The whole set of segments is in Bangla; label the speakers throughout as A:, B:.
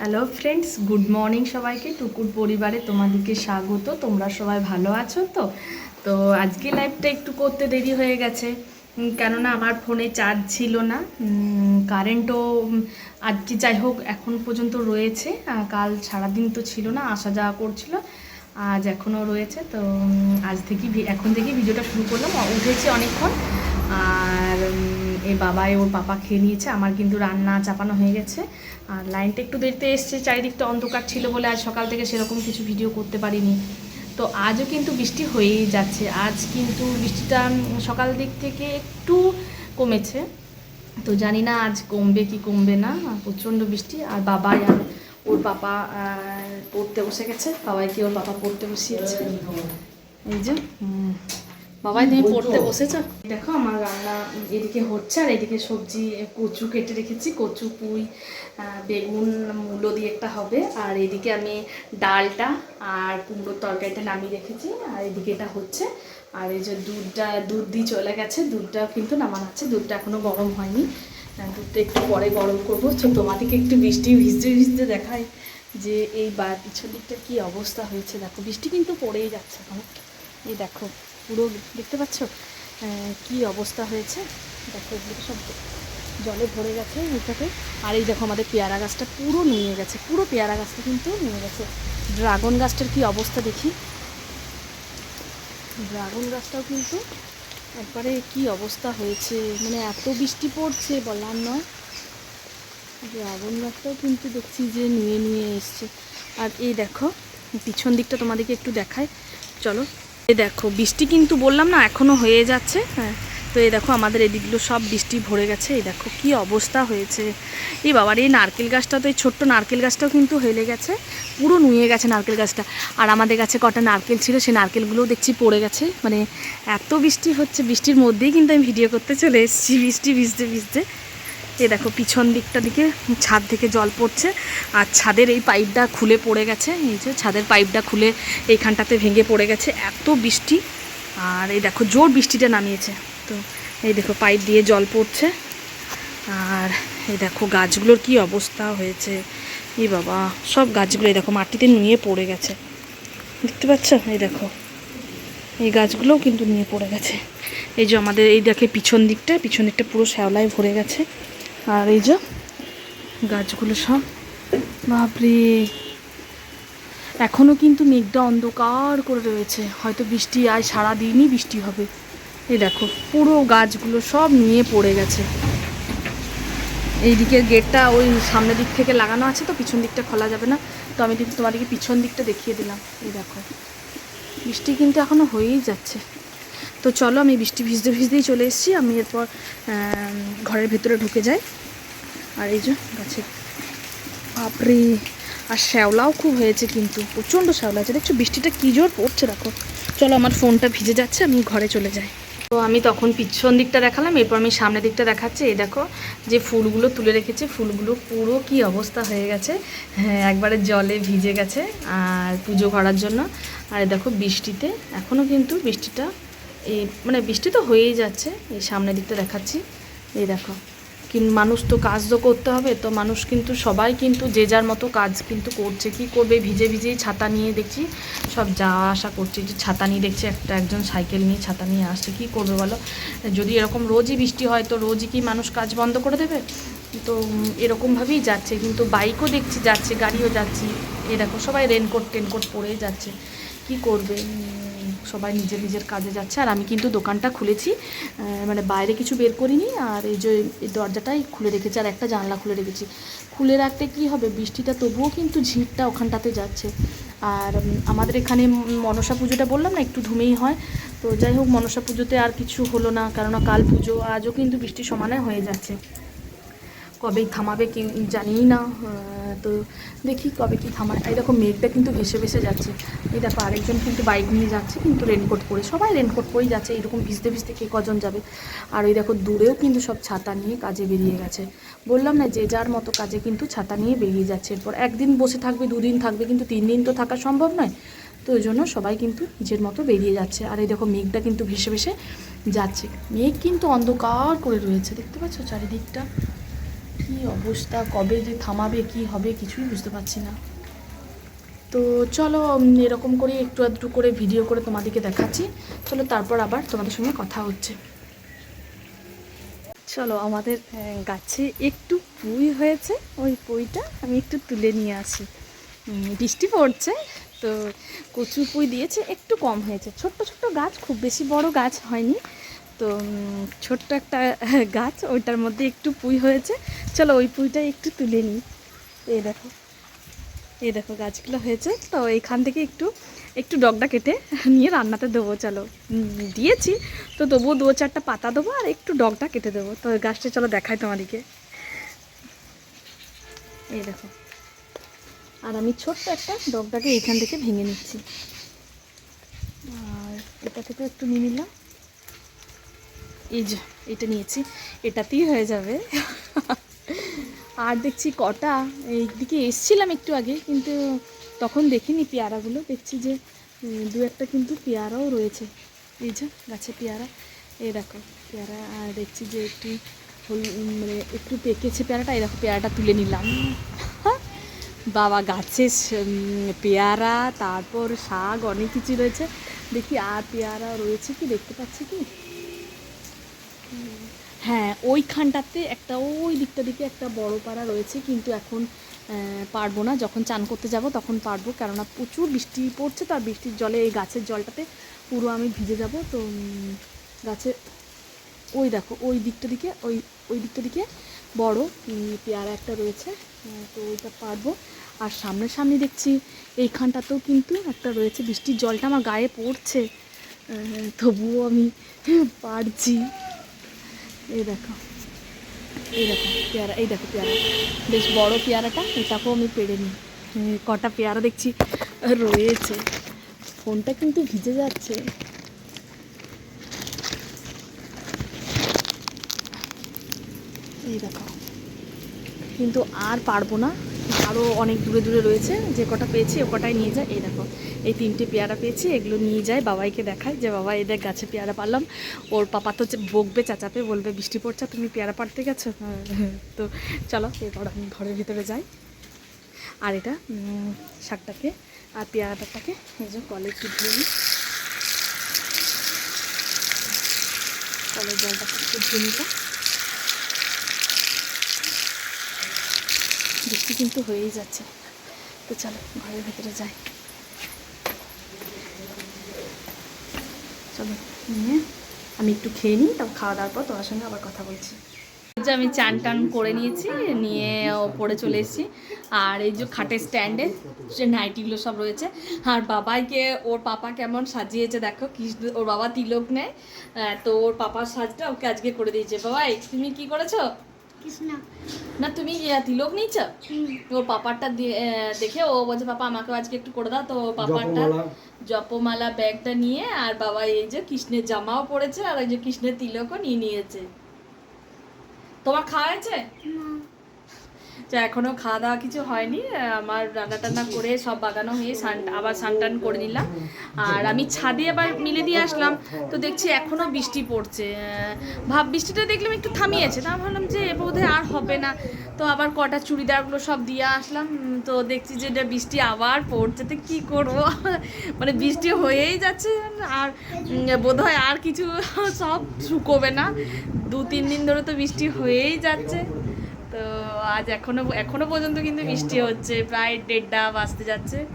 A: হ্যালো ফ্রেন্ডস গুড মর্নিং সবাইকে। টুকুর পরিবারে তোমাদেরকে স্বাগত। তোমরা সবাই ভালো আছো তো? তো আজকে লাইভটা একটু করতে দেরি হয়ে গেছে। কেননা আমার ফোনে চার্জ ছিল না। কারেন্টও আজকে যাই হোক, এখন পর্যন্ত রয়েছে। কাল সারাদিন তো ছিল না, আসা যাওয়া করছিল। আজ এখনও রয়েছে। তো আজ থেকে এখন থেকে ভিডিওটা শুরু করলাম। উঠেছি অনেকক্ষণ। আর এই বাবাই ওর পাপা খেয়ে নিয়েছে, আমার কিন্তু রান্না চাপানো হয়ে গেছে। আর লাইনটা একটু দেরিতে এসছে, চারিদিকটা অন্ধকার ছিল বলে আজ সকাল থেকে সেরকম কিছু ভিডিও করতে পারিনি। তো আজও কিন্তু বৃষ্টি হয়েই যাচ্ছে। আজ কিন্তু বৃষ্টিটা সকাল দিক থেকে একটু কমেছে। তো জানি না আজ কমবে কি কমবে না, প্রচণ্ড বৃষ্টি। আর বাবাই আর ওর পাপা পড়তে বসে গেছে। বাবাইকে ওর পাপা পড়তে বসিয়েছে। এই যে। বাবাই তুমি পড়তে বসেছো? দেখো আমার রান্না এদিকে হচ্ছে আর এদিকে সবজি কচু কেটে রেখেছি কচু পুঁই বেগুন মূলো দিয়ে একটা হবে। আর এদিকে আমি ডালটা আর কুমড়োর তরকারিটা নামিয়ে রেখেছি। আর এদিকে এটা হচ্ছে আর এই যে দুধটা দুধ দিয়ে চলে গেছে দুধটা কিন্তু নামানো আছে। দুধটা এখনও গরম হয়নি। দুধটা একটু পরে গরম করব। তো তোমাদেরকে একটু বৃষ্টি ভিজতে ভিজতে দেখাই যে এই বা পিছন দিকটা কী অবস্থা হয়েছে। দেখো বৃষ্টি কিন্তু পড়েই যাচ্ছে। এখন এই দেখো পুরো দেখতে পাচ্ছ? কি অবস্থা হয়েছে? দেখো এগুলো সব জলে ভরে গেছে এইটাতে আর এই দেখো, আমাদের পেয়ারা গাছটা পুরো নিয়ে গেছে, পুরো পেয়ারা গাছটা কিন্তু নিয়ে গেছে। ড্রাগন গাছটার কি অবস্থা দেখি? ড্রাগন গাছটাও কিন্তু একবারে কি অবস্থা হয়েছে? মানে এত বৃষ্টি পড়ছে, বলার নয়। ড্রাগন গাছটাও কিন্তু দেখছি যে নিয়ে নিয়ে এসছে। আর এই দেখো, পিছন দিকটা তোমাদেরকে একটু দেখায় চলো এই দেখো, বৃষ্টি কিন্তু বললাম না এখনও হয়ে যাচ্ছে। হ্যাঁ তো এই দেখো, আমাদের এদিকগুলো সব বৃষ্টি ভরে গেছে। এই দেখো, কি অবস্থা হয়েছে। এই বাবার এই নারকেল গাছটা তো, এই ছোট্ট নারকেল গাছটাও কিন্তু হেলে গেছে। পুরো নুয়ে গেছে নারকেল গাছটা। আর আমাদের কাছে কটা নারকেল ছিল সেই নারকেলগুলোও দেখছি পড়ে গেছে। মানে এত বৃষ্টি হচ্ছে, বৃষ্টির মধ্যেই কিন্তু আমি ভিডিও করতে চলে এসেছি। বৃষ্টি ভিজতে ভিজতে এই দেখো, পিছন দিকটা দিকে ছাদ থেকে জল পড়ছে, আর ছাদের এই পাইপটা খুলে পড়ে গেছে, এই যে ছাদের পাইপটা খুলে এইখানটাতে ভেঙে পড়ে গেছে, এত বৃষ্টি, আর এই দেখো, জোর বৃষ্টিটা নামিয়েছে, তো এই দেখো, পাইপ দিয়ে জল পড়ছে, আর এই দেখো, গাছগুলোর কি অবস্থা হয়েছে এই বাবা, সব গাছগুলো এই দেখো, মাটিতে নিয়ে পড়ে গেছে, দেখতে পাচ্ছ? এই দেখো, এই গাছগুলোও কিন্তু নিয়ে পড়ে গেছে, এই যে আমাদের এই দেখে পিছন দিকটা পিছন দিকটা পুরো শ্যাওলায় ভরে গেছে আর এই যে গাছগুলো সব। বাপরে। এখনও কিন্তু মেঘটা অন্ধকার করে রয়েছে। হয়তো বৃষ্টি আজ সারাদিনই বৃষ্টি হবে। এই দেখো, পুরো গাছগুলো সব নিয়ে পড়ে গেছে। এই দিকের গেটটা ওই সামনের দিক থেকে লাগানো আছে তো, পিছন দিকটা খোলা যাবে না। তো আমি দিক- তোমাদেরকে পিছন দিকটা দেখিয়ে দিলাম। এই দেখো, বৃষ্টি কিন্তু এখনও হয়েই যাচ্ছে। তো চলো আমি বৃষ্টি ভিজতে ভিজতেই চলে এসেছি। আমি এরপর ঘরের ভেতরে ঢুকে যাই। আর এই যে গাছে বাপরে আর শ্যাওলাও খুব হয়েছে কিন্তু, প্রচণ্ড শ্যাওলা আছে। দেখছ, বৃষ্টিটা কী জোর পড়ছে, দেখো। চলো, আমার ফোনটা ভিজে যাচ্ছে, আমি ঘরে চলে যাই। তো আমি তখন পিছন দিকটা দেখালাম, এরপর আমি সামনের দিকটা দেখাচ্ছি। এই দেখো, যে ফুলগুলো তুলে রেখেছে, ফুলগুলো পুরো কি অবস্থা হয়ে গেছে। হ্যাঁ একবারে জলে ভিজে গেছে, আর পুজো করার জন্য। আর দেখো, বৃষ্টিতে এখনও কিন্তু বৃষ্টিটা এই মানে বৃষ্টি তো হয়েই যাচ্ছে, এই সামনের দিকটা দেখাচ্ছি। এই দেখো কিন্তু মানুষ তো কাজ তো করতে হবে, তো মানুষ কিন্তু, সবাই কিন্তু যে যার মতো কাজ কিন্তু করছে। কি করবে? ভিজে ভিজেই ছাতা নিয়ে দেখছি, সব যাওয়া আসা করছে। যে ছাতা নিয়ে দেখছি, একটা একজন সাইকেল নিয়ে ছাতা নিয়ে আসছে। কি করবে বলো? যদি এরকম রোজই বৃষ্টি হয়, তো রোজই কি মানুষ কাজ বন্ধ করে দেবে? তো এরকমভাবেই যাচ্ছে, কিন্তু বাইকও দেখছি, যাচ্ছে, গাড়িও যাচ্ছি। দেখো, সবাই রেনকোট টেনকোট পরেই যাচ্ছে। কি করবে? সবাই নিজের নিজের কাজে যাচ্ছে। আর আমি কিন্তু দোকানটা খুলেছি। মানে বাইরে কিছু বের করিনি। আর এই যে এই দরজাটাই খুলে রেখেছি আর একটা জানলা খুলে রেখেছি। খুলে রাখতে কি হবে? বৃষ্টিটা তবুও কিন্তু ঝিঁটটা ওখানটাতে যাচ্ছে। আর আমাদের এখানে মনসা পুজোটা বললাম না, একটু ধুমেই হয়। তো যাই হোক, মনসা পুজোতে আর কিছু হলো না। কেননা কাল পুজো, আজও কিন্তু বৃষ্টি সমানে হয়ে যাচ্ছে। কবে থামাবে কি জানি না। তো দেখি কবে কি থামায়। এই দেখো মেঘটা কিন্তু ভেসে ভেসে যাচ্ছে। এই দেখো আরেকজন কিন্তু বাইক নিয়ে যাচ্ছে, কিন্তু রেনকোট পরে। সবাই রেনকোট পরেই যাচ্ছে এরকম ভিজতে ভিজতে কে কজন যাবে? আর ওই দেখো দূরেও কিন্তু সব ছাতা নিয়ে কাজে বেরিয়ে গেছে। বললাম না যে যার মতো কাজে কিন্তু ছাতা নিয়ে বেরিয়ে যাচ্ছে। এরপর একদিন বসে থাকবে, দুদিন থাকবে, কিন্তু তিন দিন তো থাকা সম্ভব নয়। তো ওই জন্য সবাই কিন্তু নিজের মতো বেরিয়ে যাচ্ছে। আর এই দেখো মেঘটা কিন্তু ভেসে ভেসে যাচ্ছে। মেঘ কিন্তু অন্ধকার করে রয়েছে। দেখতে পাচ্ছ চারিদিকটা? কি অবস্থা? কবে যে থামাবে, কি হবে কিছুই বুঝতে পারছি না। তো চলো এরকম করে একটু আধটু করে ভিডিও করে তোমাদেরকে দেখাচ্ছি। চলো, তারপর আবার তোমাদের সঙ্গে কথা হচ্ছে। চলো, আমাদের গাছে একটু পুঁই হয়েছে। ওই পুঁইটা আমি একটু তুলে নিয়ে আসি। বৃষ্টি পড়ছে, তো কচু পুঁই দিয়েছে, একটু কম হয়েছে। ছোট্ট ছোট্ট গাছ, খুব বেশি বড় গাছ হয়নি। তো ছোট্ট একটা, গাছ, ওইটার মধ্যে একটু পুঁই হয়েছে। চলো ওই পুঁইটা একটু তুলে নিই। এই দেখো এই দেখো গাছগুলো হয়েছে। তো এইখান থেকে একটু একটু ডগটা কেটে নিয়ে রান্নাতে দেবো, চলো। দিয়েছি, তো তবুও দু চারটা পাতা দেবো আর একটু ডগটা কেটে দেবো। তো গাছটা চলো দেখাই তোমাদেরকে। এই দেখো। আর আমি ছোট্ট একটা ডগটাকে এইখান থেকে ভেঙে নিচ্ছি। আর এটা থেকে একটু নিয়ে নিলাম। এই যে, এটা নিয়েছি। এটাতেই হয়ে যাবে। আর দেখছি কটা। এইদিকে এসছিলাম একটু আগে, কিন্তু তখন দেখিনি পেয়ারাগুলো। দেখছি যে দু একটা কিন্তু পেয়ারাও রয়েছে। এই যে, গাছে পেয়ারা। এই দেখো, পেয়ারা, আর দেখছি যে একটু মানে একটু পেকেছে পেয়ারাটা। এই দেখো, পেয়ারাটা তুলে নিলাম। বাবা, গাছে পেয়ারা, তারপর শাক, অনেক কিছু রয়েছে। দেখি আর পেয়ারা রয়েছে কি, দেখতে পাচ্ছি কি? হ্যাঁ ওইখানটাতে একটা ওই দিকটা দিকে একটা বড় পাড়া রয়েছে, কিন্তু এখন পারব না। যখন চান করতে যাব তখন পারব, কেননা প্রচুর বৃষ্টি পড়ছে, তার বৃষ্টির জলে এই গাছের জলটাতে পুরো আমি ভিজে যাব। তো গাছে, ওই দেখো, ওই দিকটা দিকে, ওই ওই দিকটা দিকে বড় পেয়ারা একটা রয়েছে তো ওইটা পারব। আর সামনে সামনে দেখছি এইখানটাতেও কিন্তু একটা রয়েছে, বৃষ্টির জলটা আমার গায়ে পড়ছে। তবুও আমি পারছি। এই দেখো। এই দেখো পেয়ারা, এই দেখো পেয়ারা। বেশ বড় পেয়ারাটা, এটাকেও আমি পেড়ে নিই। কটা পেয়ারা দেখছি রয়েছে। ফোনটা কিন্তু ভিজে যাচ্ছে। এই দেখো। কিন্তু আর পারব না। আরও অনেক দূরে দূরে রয়েছে। যে কটা পেয়েছি ও কটাই নিয়ে যায়। এই দেখো। এই তিনটে পেয়ারা পেয়েছি, এগুলো নিয়ে যায়, বাবাইকে দেখায় যে বাবা এদের গাছে পেয়ারা পারলাম। ওর পাপা তো বকবে চাচাপে বলবে, বৃষ্টি পড়ছে, তুমি পেয়ারা পাড়তে গেছো? তো চলো এবার আমি ঘরের ভিতরে যাই। আর এটা শাকটাকে আর পেয়ারাটাকে এই যে কলে একটু নিই। কলের নিলাম। বৃষ্টি কিন্তু হয়েই যাচ্ছে। তো চলো, ঘরের ভেতরে যাই। চলো, নিয়ে আমি একটু খেয়ে নিই, তারপর খাওয়া দাওয়ার পর তোমার সঙ্গে আবার কথা বলছি। যে আমি চান টান করে নিয়েছি, নিয়ে ওপরে চলে এসেছি। আর এই যে খাটের স্ট্যান্ডে যে নাইটিগুলো সব রয়েছে, আর বাবাইকে, ওর পাপা কেমন সাজিয়েছে দেখো, কি ওর বাবা তিলক নেয়। তো ওর পাপার সাজটা ওকে আজকে করে দিয়েছে। বাবাই, তুমি কি করেছ? না। তুমি আহ, তিলক নিচ্ছ ওর পাপারটা দেখে ও বলছে পাপা আমাকে আজকে একটু করে দাও। তো ওর পাপারটা জপমালা ব্যাগটা নিয়ে আর বাবা এই যে কৃষ্ণের জামাও পরেছে আর ওই যে কৃষ্ণের তিলকও নিয়ে নিয়েছে। তোমার খাওয়া হয়েছে? তো এখনও খাওয়া দাওয়া কিছু হয়নি, আমার রান্না টান্না করে সব বাগানো হয়ে সান আবার সানটান করে নিলাম। আর আমি ছাদে আবার মিলে দিয়ে আসলাম, তো দেখছি এখনও বৃষ্টি পড়ছে। ভাব, বৃষ্টিটা দেখলাম একটু থামিয়েছে, তা ভাবলাম যে এ বোধহয় আর হবে না। তো আবার কটা চুড়িদারগুলো সব দিয়ে আসলাম, তো দেখছি যে এটা বৃষ্টি আবার পড়ছে, তো কী করব? মানে বৃষ্টি হয়েই যাচ্ছে, আর বোধহয় আর কিছু সব শুকোবে না। দু, তিন দিন ধরে তো বৃষ্টি হয়েই যাচ্ছে। তো আজ এখনও এখনও পর্যন্ত কিন্তু বৃষ্টি হচ্ছে প্রায় দেড়টা বাজতে যাচ্ছে।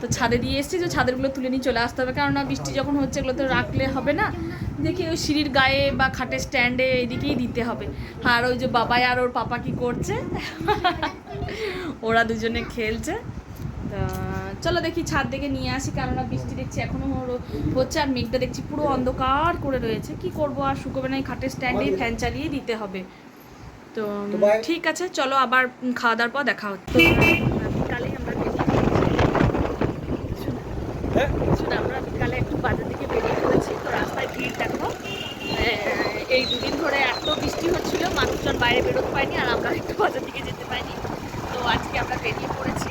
A: তো ছাদে দিয়ে এসেছি তো ছাদেরগুলো তুলে নিয়ে চলে আসতে হবে। কেননা বৃষ্টি যখন হচ্ছে এগুলো তো রাখলে হবে না। দেখি ওই সিঁড়ির গায়ে বা খাটের স্ট্যান্ডে এদিকেই দিতে হবে। আর ওই যে বাবাই আর ওর পাপা কি করছে? ওরা দুজনে খেলছে। তা চলো দেখি ছাদ দেখে নিয়ে আসি কেননা বৃষ্টি দেখছি এখনও হলো- হচ্ছে আর মেঘটা দেখছি পুরো অন্ধকার করে রয়েছে। কি করব আর শুকোবে না এই খাটের স্ট্যান্ডেই ফ্যান চালিয়ে দিতে হবে। তো ঠিক আছে চলো আবার খাওয়া দাওয়ার পর দেখা হচ্ছে। বিকালে আমরা
B: হ্যাঁ?
A: শোনো, আমরা বিকালে একটু বাজার দিকে বেরিয়ে পড়েছি তো রাস্তায় ভিড় দেখো। এই দুদিন ধরে এত বৃষ্টি হচ্ছিল মানুষজন বাইরে বেরোতে পায়নি আর আমরা একটু বাজার দিকে যেতে পারিনি। তো আজকে আমরা বেরিয়ে পড়েছি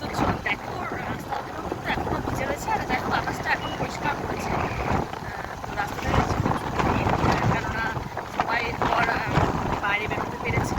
A: তো চল দেখো রাস্তাগুলো কিন্তু এখনও ভিজে রয়েছে আর দেখো আকাশটা এখন পরিষ্কার করেছে আহ, তো রাস্তাটা রয়েছে প্রচুর ভিড়, আহ, কেননা সবাই ধর আহ, বাইরে বেরোতে পেরেছে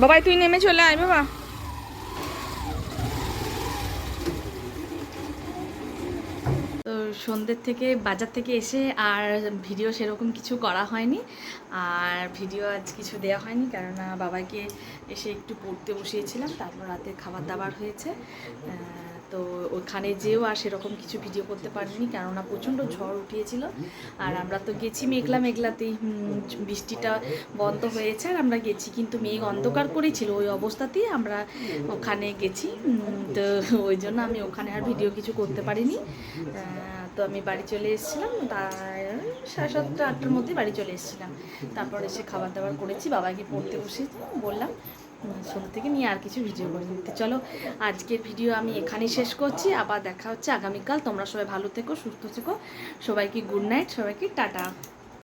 B: বাবাই তুই নেমে চলে আয় বাবা।
A: তো সন্ধ্যের থেকে বাজার থেকে এসে আর ভিডিও সেরকম কিছু করা হয়নি। আর ভিডিও আজ কিছু দেওয়া হয়নি, কেননা বাবাকে এসে একটু পড়তে বসিয়েছিলাম, তারপর রাতে খাবার দাবার হয়েছে। তো ওখানে যেও আর সেরকম কিছু ভিডিও করতে পারিনি, কেননা প্রচণ্ড ঝড় উঠিয়েছিল। আর আমরা তো গেছি মেঘলা মেঘলাতেই বৃষ্টিটা বন্ধ হয়েছে আর আমরা গেছি, কিন্তু মেঘ অন্ধকার করেই ছিল ওই অবস্থাতেই আমরা ওখানে গেছি। তো ওই জন্য আমি ওখানে আর ভিডিও কিছু করতে পারিনি। তো আমি বাড়ি চলে এসেছিলাম তার সাড়ে সাতটা, আটটার মধ্যে বাড়ি চলে এসেছিলাম। তারপর এসে খাবার দাবার করেছি, বাবাকে পড়তে বসেছি বললাম সন্ধ্যা থেকে নিয়ে আর কিছু ভিডিও করে নিতে। চলো, আজকের ভিডিও আমি এখানেই শেষ করছি। আবার দেখা হচ্ছে আগামীকাল। তোমরা সবাই ভালো থেকো, সুস্থ থেকো। সবাইকে গুড নাইট সবাইকে টাটা।